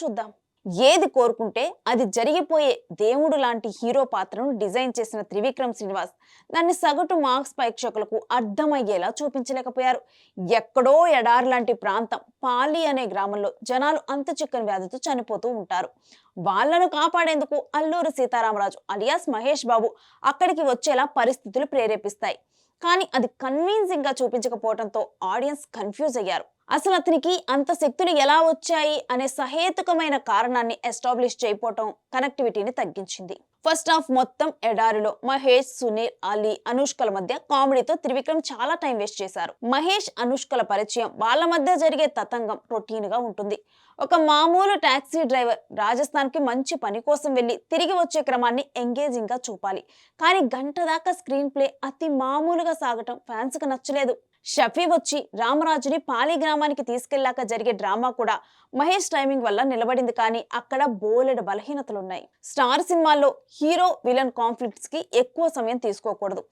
చూద్దాం. ఏది కోరుకుంటే అది జరిగిపోయే దేవుడు లాంటి హీరో పాత్రను డిజైన్ చేసిన త్రివిక్రమ్ శ్రీనివాస్ దాన్ని సగటు మార్క్స్ ప్రేక్షకులకు అర్థమయ్యేలా చూపించలేకపోయారు. ఎక్కడో ఎడారి లాంటి ప్రాంతం పాలి అనే గ్రామంలో జనాలు అంత చిక్కని వ్యాధితో చనిపోతూ ఉంటారు. వాళ్ళను కాపాడేందుకు అల్లూరు సీతారామరాజు అలియాస్ మహేష్ బాబు అక్కడికి వచ్చేలా పరిస్థితులు ప్రేరేపిస్తాయి. కానీ అది కన్విన్సింగ్గా చూపించకపోవడంతో ఆడియన్స్ కన్ఫ్యూజ్ అయ్యారు. అసలు అతనికి అంత శక్తులు ఎలా వచ్చాయి అనే సహేతుకమైన కారణాన్ని ఎస్టాబ్లిష్ చేయకపోవటం కనెక్టివిటీని తగ్గించింది. ఫస్ట్ హాఫ్ మొత్తం ఎడారిలో మహేష్ సునీల్ అలీ అనుష్కల మధ్య కామెడీతో త్రివిక్రమ్ చాలా టైం వేస్ట్ చేశారు. మహేష్ అనుష్కల పరిచయం వాళ్ళ మధ్య జరిగే తతంగం రొటీన్గా ఉంటుంది. ఒక మామూలు టాక్సీ డ్రైవర్ రాజస్థాన్కి మంచి పని కోసం వెళ్ళి తిరిగి వచ్చే క్రమాన్ని ఎంగేజింగ్గా చూపాలి. కానీ గంట దాకా స్క్రీన్ ప్లే అతి మామూలుగా సాగటం ఫ్యాన్స్కు నచ్చలేదు. షఫీ వచ్చి రామరాజుని పాలీ గ్రామానికి తీసుకెళ్ళాక జరిగే డ్రామా కూడా మహేష్ టైమింగ్ వల్ల నిలబడింది కానీ అక్కడ బోలెడు బలహీనతలున్నాయి. స్టార్ సినిమాల్లో హీరో విలన్ కాన్ఫ్లిక్ట్స్కి ఎక్కువ సమయం తీసుకోకూడదు.